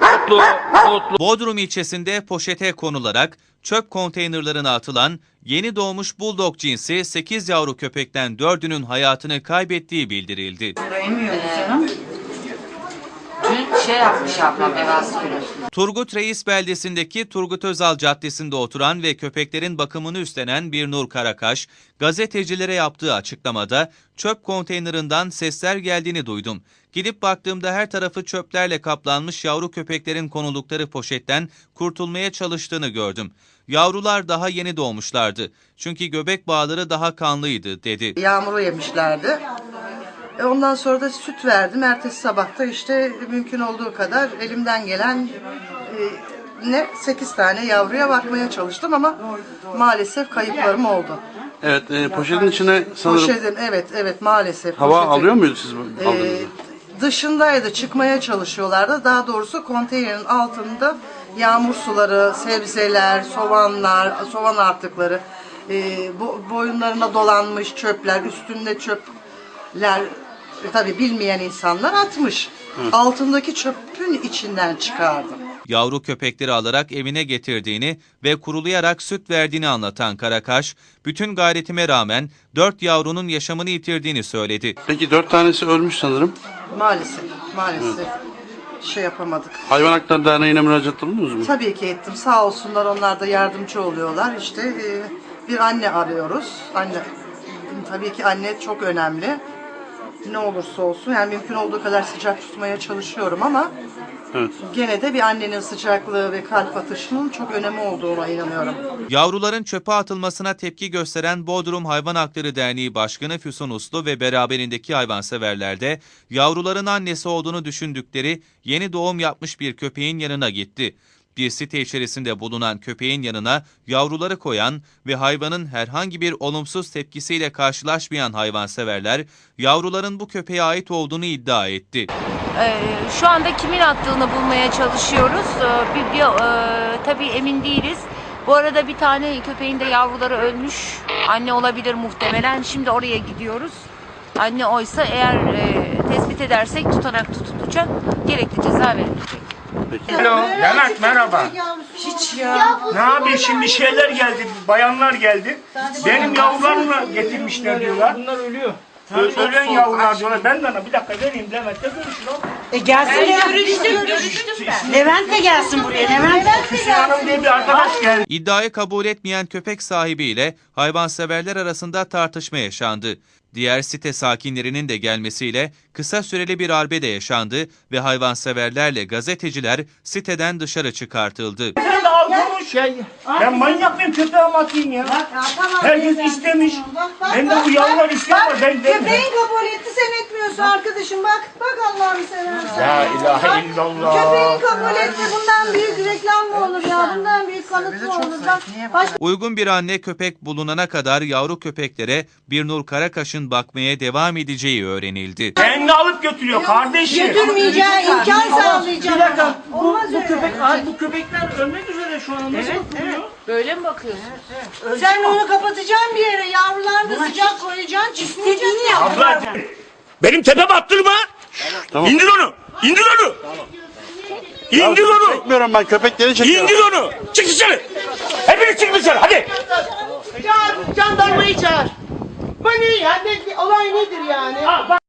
Mutlu, mutlu. Bodrum ilçesinde poşete konularak çöp konteynerlarına atılan yeni doğmuş bulldog cinsi 8 yavru köpekten 4'ünün hayatını kaybettiği bildirildi. Dün şey yapmış ablam evaskülü. Turgut Reis beldesindeki Turgut Özal Caddesi'nde oturan ve köpeklerin bakımını üstlenen bir Nur Karakaş, gazetecilere yaptığı açıklamada çöp konteynerinden sesler geldiğini duydum. Gidip baktığımda her tarafı çöplerle kaplanmış yavru köpeklerin konuldukları poşetten kurtulmaya çalıştığını gördüm. Yavrular daha yeni doğmuşlardı. Çünkü göbek bağları daha kanlıydı dedi. Yağmuru yemişlerdi. E ondan sonra da süt verdim. Ertesi sabahta işte mümkün olduğu kadar elimden gelen e, ne 8 tane yavruya bakmaya çalıştım ama maalesef kayıplarım oldu. Evet, e, poşetin içine sanırım Poşetin evet evet maalesef. hava poşetin, alıyor muydu siz bu e, aldığınızda? dışındaydı çıkmaya çalışıyorlardı. Daha doğrusu konteynerin altında yağmur suları, sebzeler, soğanlar, soğan artıkları, e, bo- boyunlarına dolanmış çöpler, üstünde çöpler e, tabi bilmeyen insanlar atmış. Altındaki çöpün içinden çıkardım. Yavru köpekleri alarak evine getirdiğini ve kurulayarak süt verdiğini anlatan Karakaş, bütün gayretime rağmen 4 yavrunun yaşamını yitirdiğini söyledi. Peki dört tanesi ölmüş sanırım. Maalesef, maalesef şey yapamadık. Hayvan Hakları Derneği'ne müracaat bulundunuz mu? Tabii ki ettim. Sağ olsunlar onlar da yardımcı oluyorlar. İşte e, bir anne arıyoruz. Anne tabii ki anne çok önemli. Ne olursa olsun yani mümkün olduğu kadar sıcak tutmaya çalışıyorum ama Evet. gene de bir annenin sıcaklığı ve kalp atışının çok önemi olduğuna inanıyorum. Yavruların çöpe atılmasına tepki gösteren Bodrum Hayvan Hakları Derneği Başkanı Füsun Uslu ve beraberindeki hayvanseverler de yavruların annesi olduğunu düşündükleri yeni doğum yapmış bir köpeğin yanına gitti. Bir site içerisinde bulunan köpeğin yanına yavruları koyan ve hayvanın herhangi bir olumsuz tepkisiyle karşılaşmayan hayvanseverler yavruların bu köpeğe ait olduğunu iddia etti. Ee, şu anda kimin attığını bulmaya çalışıyoruz. Ee, bir, bir, e, tabii emin değiliz. Bu arada bir tane köpeğin de yavruları ölmüş. Anne olabilir muhtemelen. Şimdi oraya gidiyoruz. Anne oysa eğer e, tespit edersek tutanak tutulacak. Gerekli ceza verilecek. Alo, Levent merhaba. Hiç ya. Ne yapayım şimdi şeyler geldi, bayanlar geldi. Benim yavrularımla getirmişler diyorlar. Bunlar ölüyor. Ölen yavrular diyorlar. Ben de ona bir dakika vereyim Levent'le görüşün oğlum. E gelsin görüştüm, görüştüm ben. Levent de gelsin buraya, Levent. Hüsnü Hanım diye bir arkadaş geldi. İddiayı kabul etmeyen köpek sahibiyle hayvanseverler arasında tartışma yaşandı. Diğer site sakinlerinin de gelmesiyle kısa süreli bir arbede yaşandı ve hayvanseverlerle gazeteciler siteden dışarı çıkartıldı. Sen de al konuş. Ben manyak mıyım köpeğe atayım ya? Herkes istemiş. Ben de bu yavrular istiyorlar. Ben de... Köpeğin kabul etti sen etmiyorsun arkadaşım bak. Bak Allah'ını seversen. La ilahe illallah. Köpeğin kabul etti. Bundan büyük reklam mı olur ya? Bundan büyük kanıt mı olur? Bak, başka Uygun bir anne köpek bulunana kadar yavru köpeklere bir Nur Karakaş'ın bakmaya devam edeceği öğrenildi. Kendi alıp götürüyor kardeşim. götürmeyeceği imkan sağlayacağım. Bir dakika, bu, Olmaz bu öyle. köpek, ay, bu köpekler ölmek üzere şu an. Nasıl bakılıyor? Böyle mi bakıyorsun? Sen onu kapatacaksın bir yere. Yavrularını sıcak koyacaksın. Çıkmayacaksın ya. Abla benim tepeme attırma. Tamam. İndir onu. İndir onu. İndir onu. Çekmiyorum ben köpekleri çekiyorum. İndir onu. Çık dışarı. Hepiniz çık dışarı. Hadi. Çağır, jandarmayı çağır. Bu ne ya? Ne, olay nedir yani? Ha, bak.